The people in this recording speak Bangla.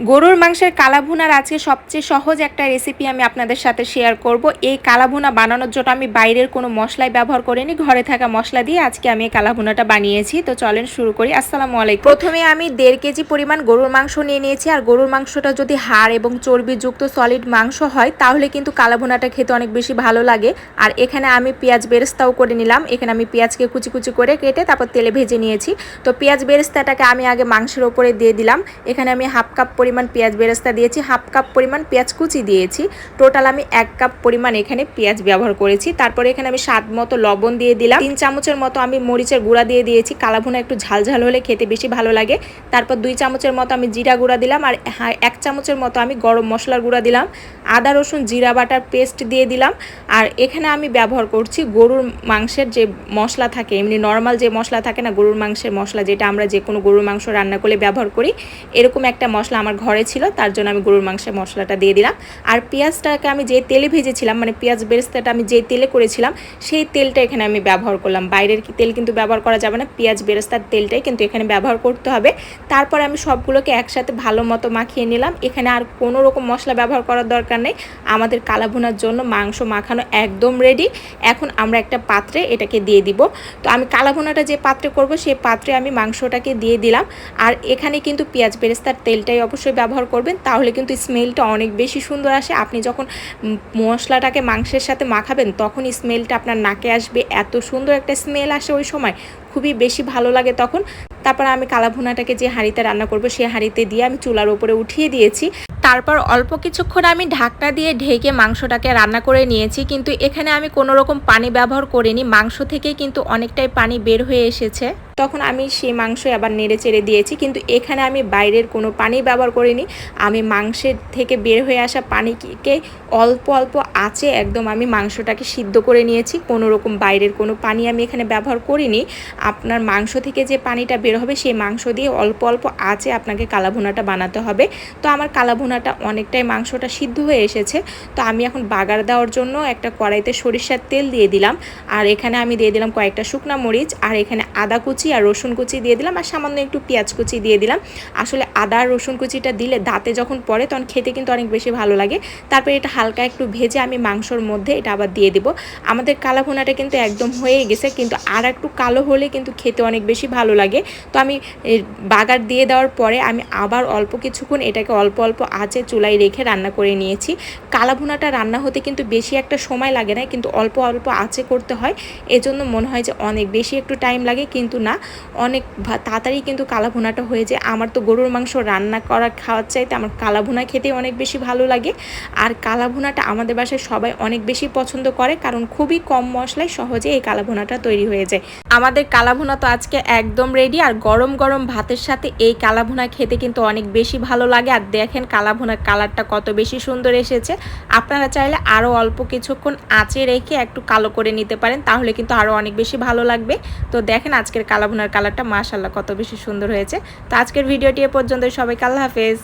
গরুর মাংসের কালাভুনার আজকে সবচেয়ে সহজ একটা রেসিপি আমি আপনাদের সাথে শেয়ার করব। এই কালাভুনা বানানোর জন্য আমি বাইরের কোনো মশলাই ব্যবহার করিনি। ঘরে থাকা মশলা দিয়ে আজকে আমি এই কালাভুনাটা বানিয়েছি। তো চলেন শুরু করি। আসসালামু আলাইকুম। প্রথমে আমি দেড় কেজি পরিমাণ গরুর মাংস নিয়ে নিয়েছি। আর গরুর মাংসটা যদি হাড় এবং চর্বিযুক্ত সলিড মাংস হয়, তাহলে কিন্তু কালাভুনাটা খেতে অনেক বেশি ভালো লাগে। আর এখানে আমি পেঁয়াজ বেরেস্তাও করে নিলাম। এখানে আমি পেঁয়াজকে কুচি কুচি করে কেটে তারপর তেলে ভেজে নিয়েছি। তো পেঁয়াজ বেরেস্তাটাকে আমি আগে মাংসের ওপরে দিয়ে দিলাম। এখানে আমি হাফ কাপ পরিমাণ পেঁয়াজ বেরেস্তা দিয়েছি, হাফ কাপ পরিমাণ পেঁয়াজ কুচি দিয়েছি। টোটাল আমি এক কাপ পরিমাণ এখানে পেঁয়াজ ব্যবহার করেছি। তারপরে এখানে আমি স্বাদ মতো লবণ দিয়ে দিলাম। তিন চামচের মতো আমি মরিচের গুঁড়া দিয়ে দিয়েছি। কালাভুনা একটু ঝাল ঝাল হলে খেতে বেশি ভালো লাগে। তারপর দুই চামচের মতো আমি জিরা গুঁড়া দিলাম আর এক চামচের মতো আমি গরম মশলার গুঁড়া দিলাম। আদা, রসুন, জিরা, বাটার পেস্ট দিয়ে দিলাম। আর এখানে আমি ব্যবহার করছি গরুর মাংসের যে মশলা থাকে, এমনি নর্মাল যে মশলা থাকে না, গরুর মাংসের মশলা যেটা আমরা যে কোনো গরুর মাংস রান্না করলে ব্যবহার করি, এরকম একটা মশলা আমার ঘরে ছিল, তার জন্য আমি গরুর মাংসের মশলাটা দিয়ে দিলাম। আর পেঁয়াজটাকে আমি যে তেলে ভেজেছিলাম মানে পেঁয়াজ বেরেস্তাটা আমি যে তেলে করেছিলাম, সেই তেলটা এখানে আমি ব্যবহার করলাম। বাইরের তেল কিন্তু ব্যবহার করা যাবে না, পেঁয়াজ বেরেস্তার তেলটাই কিন্তু এখানে ব্যবহার করতে হবে। তারপর আমি সবগুলোকে একসাথে ভালো মতো মাখিয়ে নিলাম। এখানে আর কোনো রকম মশলা ব্যবহার করার দরকার নেই। আমাদের কালাভুনার জন্য মাংস মাখানো একদম রেডি এখন আমরা একটা পাত্রে এটাকে দিয়ে দিব। তো আমি কালাভুনাটা যে পাত্রে করব সেই পাত্রে আমি মাংসটাকে দিয়ে দিলাম। আর এখানে কিন্তু পেঁয়াজ বেরেস্তার তেলটাই অবশ্যই ব্যবহার করবেন, তাহলে কিন্তু স্মেলটা অনেক বেশি সুন্দর আসে। আপনি যখন মশলাটাকে মাংসের সাথে মাখাবেন, তখন স্মেলটা আপনার নাকে আসবে। এত সুন্দর একটা স্মেল আসে ওই সময়। খুবই বেশি ভালো লাগে তখন। তারপর আমি কালাভুনাটাকে যে হাঁড়িতে রান্না করব সেই হাঁড়িতে দিয়ে আমি চুলার উপরে উঠিয়ে দিয়েছি। তারপর অল্প কিছুক্ষণ আমি ঢাকনা দিয়ে ঢেকে মাংসটাকে রান্না করে নিয়েছি। কিন্তু এখানে আমি কোনো রকম পানি ব্যবহার করিনি। মাংস থেকে কিন্তু অনেকটাই পানি বের হয়ে এসেছে। তখন আমি সেই মাংস আবার নেড়ে চেড়ে দিয়েছি। কিন্তু এখানে আমি বাইরের কোনো পানি ব্যবহার করিনি। আমি মাংসের থেকে বের হয়ে আসা পানিকে অল্প অল্প আঁচে একদম আমি মাংসটাকে সিদ্ধ করে নিয়েছি। কোনো রকম বাইরের কোনো পানি আমি এখানে ব্যবহার করিনি। আপনার মাংস থেকে যে পানিটা বের হবে সেই মাংস দিয়ে অল্প অল্প আঁচে আপনাকে কালাভুনাটা বানাতে হবে। তো আমার কালাভুনাটা অনেকটাই মাংসটা সিদ্ধ হয়ে এসেছে। তো আমি এখন বাগার দেওয়ার জন্য একটা কড়াইতে সরিষার তেল দিয়ে দিলাম। আর এখানে আমি দিয়ে দিলাম কয়েকটা শুকনা মরিচ। আর এখানে আদা কুচি আর রসুন কুচি দিয়ে দিলাম আর সামান্য একটু পেঁয়াজ কুচি দিয়ে দিলাম। আসলে আদা আর রসুন কুচিটা দিলে দাঁতে যখন পড়ে তখন খেতে কিন্তু অনেক বেশি ভালো লাগে। তারপরে এটা হালকা একটু ভেজে আমি মাংসর মধ্যে এটা আবার দিয়ে দেবো। আমাদের কালা ভুনাটা কিন্তু একদম হয়ে গেছে কিন্তু আর একটু কালো হলে কিন্তু খেতে অনেক বেশি ভালো লাগে। তো আমি বাগার দিয়ে দেওয়ার পরে আমি আবার অল্প কিছুক্ষণ এটাকে অল্প অল্প আঁচে চুলায় রেখে রান্না করে নিয়েছি। কালা ভুনাটা রান্না হতে কিন্তু বেশি একটা সময় লাগে না কিন্তু অল্প অল্প আঁচে করতে হয়। এজন্য মনে হয় যে অনেক বেশি একটু টাইম লাগে কিন্তু না। অনেক তাড়াতাড়ি কিন্তু কালা ভুনাটা হয়ে যায়। আমার তো গরুর মাংস রান্না করা খাওয়ার চাইতে আমার কালা ভুনা খেতে অনেক বেশি ভালো লাগে। আর কালা ভুনাটা আমাদের বাসায় সবাই অনেক বেশি পছন্দ করে, কারণ খুবই কম মশলায় সহজে এই কালা ভুনাটা তৈরি হয়ে যায়। আমাদের কালা ভুনা তো আজকে একদম রেডি আর গরম গরম ভাতের সাথে এই কালা ভুনা খেতে কিন্তু অনেক বেশি ভালো লাগে। আর দেখেন কালা ভুনার কালারটা কত বেশি সুন্দর এসেছে। আপনারা চাইলে আরও অল্প কিছুক্ষণ আঁচে রেখে একটু কালো করে নিতে পারেন, তাহলে কিন্তু আরও অনেক বেশি ভালো লাগবে। তো দেখেন আজকের কালা ভুনার কালারটা মাশাল্লাহ কত বেশি সুন্দর হয়েছে। তো আজকের ভিডিওটি এ পর্যন্ত সবাইকে আল্লাহ হাফেজ।